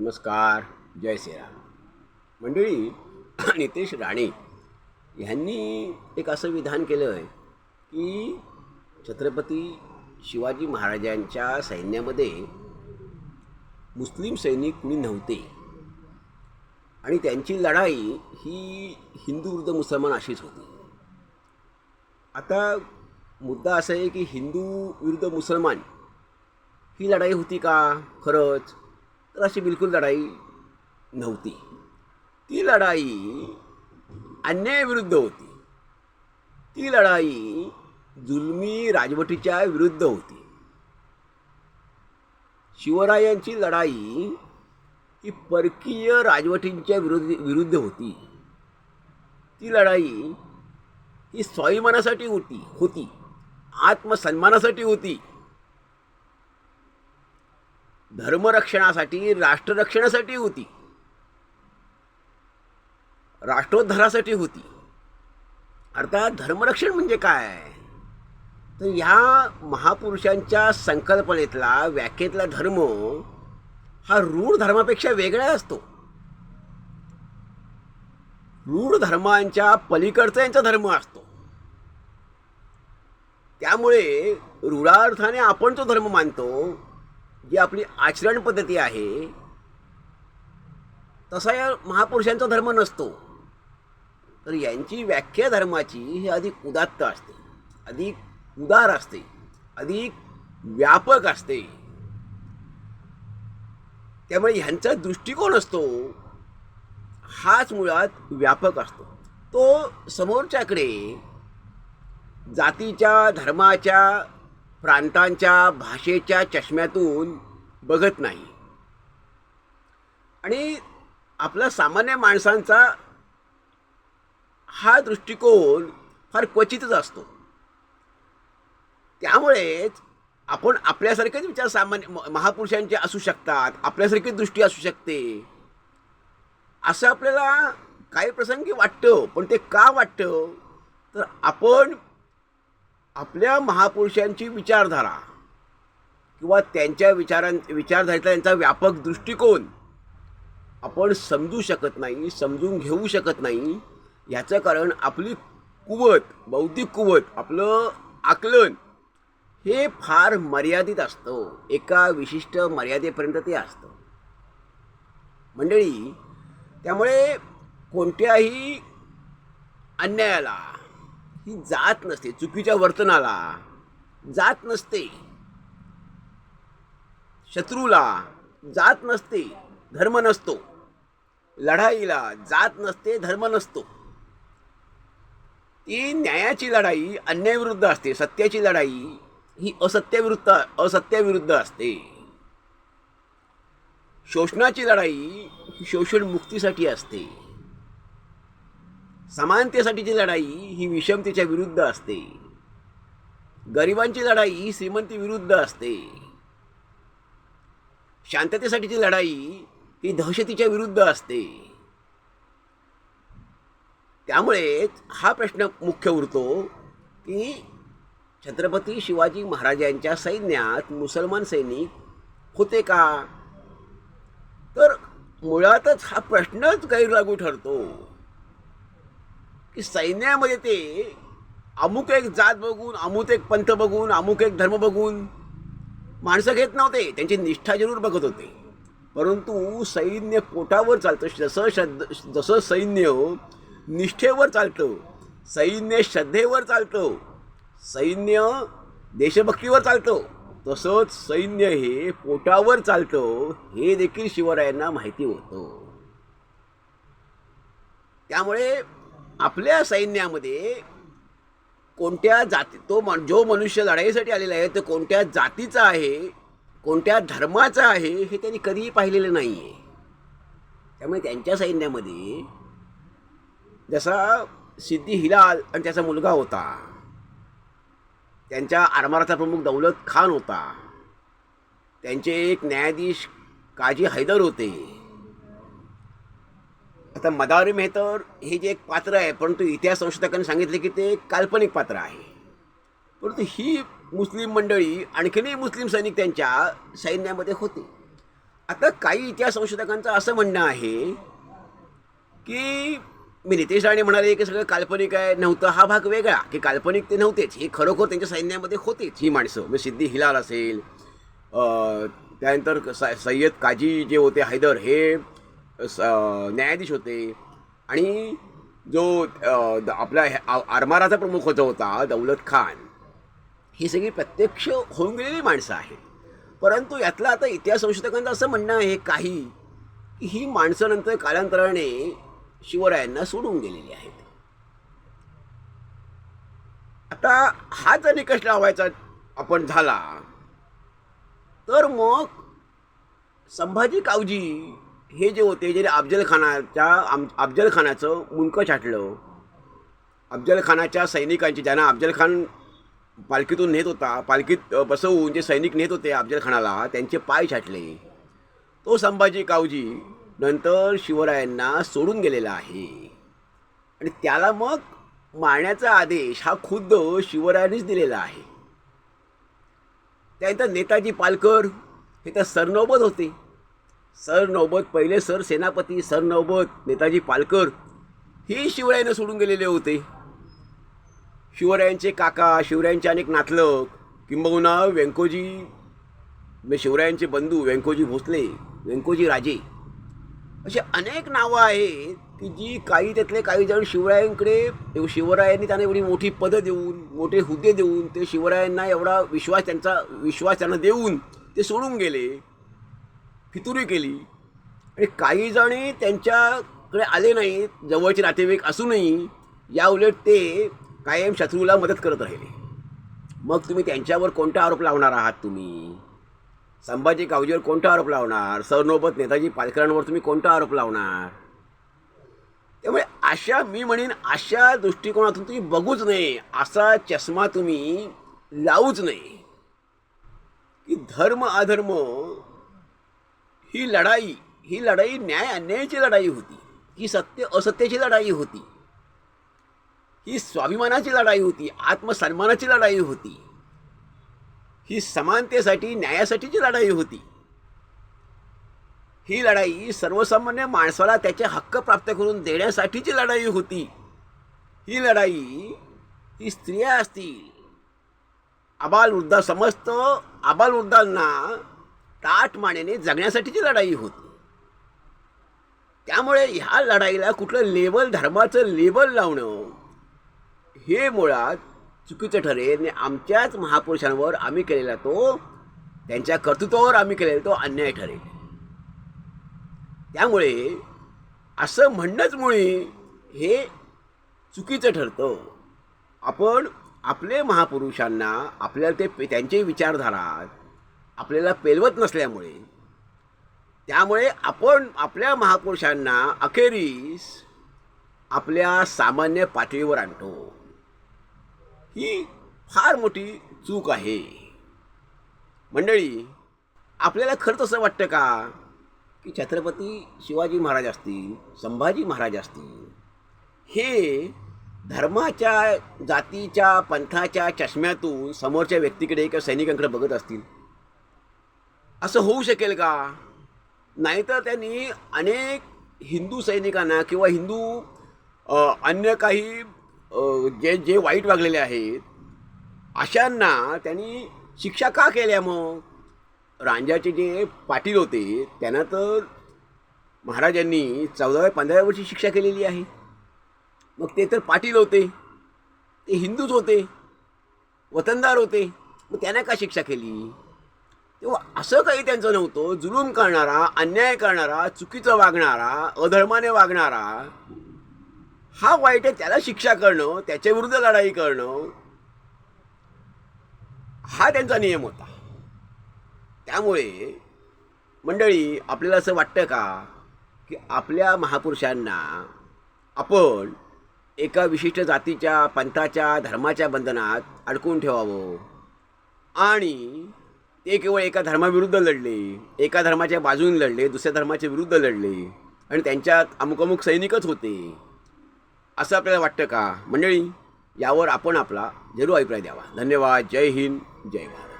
नमस्कार जय श्रीराम. मंडळी नितेश राणे ह्यांनी एक असं विधान केलं आहे की छत्रपती शिवाजी महाराजांच्या सैन्यामध्ये मुस्लिम सैनिक कुणी नव्हते. आणि त्यांची लढाई ही हिंदू विरुद्ध मुसलमान अशीच होती. आता मुद्दा असा आहे की हिंदू विरुद्ध मुसलमान ही लढाई होती का? खरंच? तर अशी बिलकुल लढाई नव्हती. ती लढाई अन्यायाविरुद्ध होती. ती लढाई जुलमी राजवटीच्या विरुद्ध होती. शिवरायांची लढाई ही परकीय राजवटींच्या विरुद्ध विरुद्ध होती. ती लढाई ही स्वाभिमानासाठी होती होती. आत्मसन्मानासाठी होती. धर्मरक्षणासाठी राष्ट्ररक्षणासाठी होती. राष्ट्रोद्धारासाठी होती. अर्थात धर्मरक्षण म्हणजे काय? तर ह्या महापुरुषांच्या संकल्पनेतला व्याख्येतला धर्म हा रूढ धर्मापेक्षा वेगळा असतो. रूढ धर्मांच्या पलीकडचा यांचा धर्म असतो. त्यामुळे रूढार्थाने आपण जो धर्म मानतो. जी आपली आचरण पद्धती आहे तसा या महापुरुषांचा धर्म नसतो. तर यांची व्याख्या धर्माची ही अधिक उदात्त असते अधिक उदार असते अधिक व्यापक असते. त्यामुळे ह्यांचा दृष्टिकोन असतो हाच मुळात व्यापक असतो. तो समोरच्याकडे जातीच्या धर्माच्या प्रांतांच्या भाषेच्या चष्म्यातून बघत नाही. आणि आपला सामान्य माणसांचा हा दृष्टिकोन फार क्वचितच असतो. त्यामुळेच आपण आपल्यासारखेच विचार सामान्य महापुरुषांचे असू शकतात आपल्यासारखी दृष्टी असू शकते. असं आपल्याला काही प्रसंगी वाटतं पण ते का वाटतं? तर आपण आपल्या महापुरुषांची विचारधारा किंवा त्यांच्या विचारां विचारधारेतला त्यांचा व्यापक दृष्टिकोन आपण समजू शकत नाही समजून घेऊ शकत नाही याचं कारण आपली कुवत बौद्धिक कुवत आपलं आकलन हे फार मर्यादित असतं. एका विशिष्ट मर्यादेपर्यंत ते असतं. मंडळी त्यामुळे कोणत्याही अन्यायाला ही जात नसते चुकीच्या वर्तनाला. जात नसते. शत्रूला जात नसते धर्म नसतो. लढाईला जात नसते धर्म नसतो. ती न्यायाची लढाई अन्यायविरुद्ध असते सत्याची लढाई ही असत्याविरुद्ध असत्याविरुद्ध असते. शोषणाची लढाई ही शोषण मुक्तीसाठी असते. समानतेसाठीची लढाई ही विषमतेच्या विरुद्ध असते. गरिबांची लढाई ही श्रीमंती विरुद्ध असते. शांततेसाठीची लढाई ही दहशतीच्या विरुद्ध असते. त्यामुळेच हा प्रश्न मुख्य उरतो की छत्रपती शिवाजी महाराजांच्या सैन्यात मुसलमान सैनिक होते का? तर मुळातच हा प्रश्नच गैरलागू ठरतो. की सैन्यामध्ये ते अमुक एक जात बघून अमुक एक पंथ बघून अमुक एक धर्म बघून माणसं घेत नव्हते. त्यांची निष्ठा जरूर बघत होते. परंतु सैन्य पोटावर चालतं. जसं श्रद्ध जसं सैन्य निष्ठेवर चालतं सैन्य श्रद्धेवर चालतं सैन्य देशभक्तीवर चालतं तसंच सैन्य हे पोटावर चालतं हे देखील शिवरायांना माहिती होतं. त्यामुळे आपल्या सैन्यामध्ये कोणत्या जाती तो मन जो मनुष्य लढाईसाठी आलेला आहे तो कोणत्या जातीचा आहे कोणत्या धर्माचा आहे हे त्यांनी कधीही पाहिलेलं नाही आहे त्यामुळे त्यांच्या सैन्यामध्ये जसा सिद्धी हिलाल आणि त्याचा मुलगा होता त्यांच्या आरमाराचा प्रमुख दौलत खान होता त्यांचे एक न्यायाधीश काजी हैदर होते आता मदावरी मेहतर हे जे एक पात्र आहे परंतु इतिहास संशोधकांनी सांगितले की ते एक काल्पनिक पात्र आहे. परंतु ही मुस्लिम मंडळी आणखीनही मुस्लिम सैनिक त्यांच्या सैन्यामध्ये होते. आता काही इतिहास संशोधकांचं असं म्हणणं आहे की मी नितेश राणे म्हणाले की सगळं काल्पनिक आहे नव्हतं हा भाग वेगळा की काल्पनिक ते नव्हतेच हे खरोखर त्यांच्या सैन्यामध्ये होतेच ही माणसं. म्हणजे सिद्धी हिलाल असेल त्यानंतर सय्यद काजी जे होते हैदर हे न्यायाधीश होते. आणि जो आपला हे- आरमाराचा प्रमुख होता होता दौलत खान ही सगळी प्रत्यक्ष होऊन गेलेली माणसं आहेत. परंतु यातलं आता इतिहास संशोधकांचं असं म्हणणं आहे काही की ही माणसं नंतर कालांतराने शिवरायांना सोडून गेलेली आहेत. आता हा जर निकष लावायचा आपण झाला तर मग संभाजी कावजी हे जे होते जे अफजलखानाच्या आम अफजलखानाचं मुंडकं छाटलं अफजलखानाच्या सैनिकांची ज्यांना अफजलखान पालखीतून नेत होता पालखीत बसवून जे सैनिक नेत होते अफजलखानाला त्यांचे पाय छाटले. तो संभाजी कावजी नंतर शिवरायांना सोडून गेलेला आहे. आणि त्याला मग मारण्याचा आदेश हा खुद्द शिवरायांनीच दिलेला आहे. त्यानंतर नेताजी पालकर हे तर सरनोबत होते. सरनौबत पहिले सर सेनापती सरनौबत नेताजी पालकर ही शिवरायांना सोडून गेलेले होते. शिवरायांचे काका शिवरायांचे अनेक नातलग किंबहुना व्यंकोजी म्हणजे शिवरायांचे बंधू व्यंकोजी भोसले व्यंकोजी राजे अशी अनेक नावं आहेत की जी काही त्यातले काही जण शिवरायांकडे शिवरायांनी त्यांना एवढी मोठी पदं देऊन मोठे हुद्दे देऊन ते शिवरायांना एवढा विश्वास त्यांचा विश्वास त्यांना देऊन ते सोडून गेले. फितुरी केली. आणि काही जणी त्यांच्याकडे आले नाहीत जवळचे नातेवाईक असूनही या उलट ते कायम शत्रूला मदत करत राहिले. मग तुम्ही त्यांच्यावर कोणता आरोप लावणार आहात तुम्ही? संभाजी कावजीवर कोणता आरोप लावणार? सरनोबत नेताजी पालकरांवर तुम्ही कोणता आरोप लावणार? त्यामुळे अशा मी म्हणेन अशा दृष्टिकोनातून तुम्ही बघूच नये. असा चष्मा तुम्ही लावूच नये. की धर्म अधर्म ही लढाई ही लढाई न्याय अन्यायाची लढाई होती. ही सत्य असत्याची लढाई होती. ही स्वाभिमानाची लढाई होती आत्मसन्मानाची लढाई होती. ही समानतेसाठी न्यायासाठीची लढाई होती. ही लढाई सर्वसामान्य माणसाला त्याचे हक्क प्राप्त करून देण्यासाठीची लढाई होती. ही लढाई ही स्त्रिया असतील. आबाल वृद्धा समस्त आबाल वृद्धांना ताट मानेने जगण्यासाठीची लढाई होती. त्यामुळे ह्या लढाईला कुठलं लेबल धर्माचं लेबल लावणं हे मुळात चुकीचं ठरेल. आणि आमच्याच महापुरुषांवर आम्ही केलेला तो त्यांच्या कर्तृत्वावर आम्ही केलेला तो अन्याय ठरेल. त्यामुळे असं म्हणणंच मुळे हे चुकीचं ठरतं. आपण आपले महापुरुषांना आपल्याला ते त्यांचे विचारधारा आपल्याला पेलवत नसल्यामुळे. त्यामुळे आपण आपल्या महापुरुषांना अखेरीस आपल्या सामान्य पातळीवर आणतो. ही फार मोठी चूक आहे. मंडळी आपल्याला खरंच असं वाटतं का की छत्रपती शिवाजी महाराज असतील संभाजी महाराज असतील हे धर्माच्या जातीच्या पंथाच्या चष्म्यातून समोरच्या व्यक्तीकडे किंवा सैनिकांकडे बघत असतील? असं होऊ शकेल का? नाहीतर त्यांनी अनेक हिंदू सैनिकांना किंवा हिंदू अन्य काही जे जे वाईट वागलेले आहेत अशांना त्यांनी शिक्षा का केल्या मग? रांजाचे जे पाटील होते त्यांना तर महाराजांनी चौदाव्या पंधराव्या वर्षी शिक्षा केलेली आहे. मग ते तर पाटील होते ते हिंदूच होते वतनदार होते मग त्यांना का शिक्षा केली? तेव्हा असं काही त्यांचं नव्हतं. जुलूम करणारा अन्याय करणारा चुकीचं वागणारा अधर्माने वागणारा हा वाईट आहे त्याला शिक्षा करणं त्याच्या विरुद्ध लढाई करणं हा त्यांचा नियम होता. त्यामुळे मंडळी आपल्याला असं वाटतं का की आपल्या महापुरुषांना आपण एका विशिष्ट जातीच्या पंथाच्या धर्माच्या बंधनात अडकून ठेवावं? आणि ते केवळ एका धर्माविरुद्ध लढले एका धर्माच्या बाजूने लढले दुसऱ्या धर्माच्या विरुद्ध लढले आणि त्यांच्यात अमुक अमुक सैनिकच होते. असं आपल्याला वाटतं का? मंडळी यावर आपण आपला जरूर अभिप्राय द्यावा. धन्यवाद. जय हिंद. जय भारत.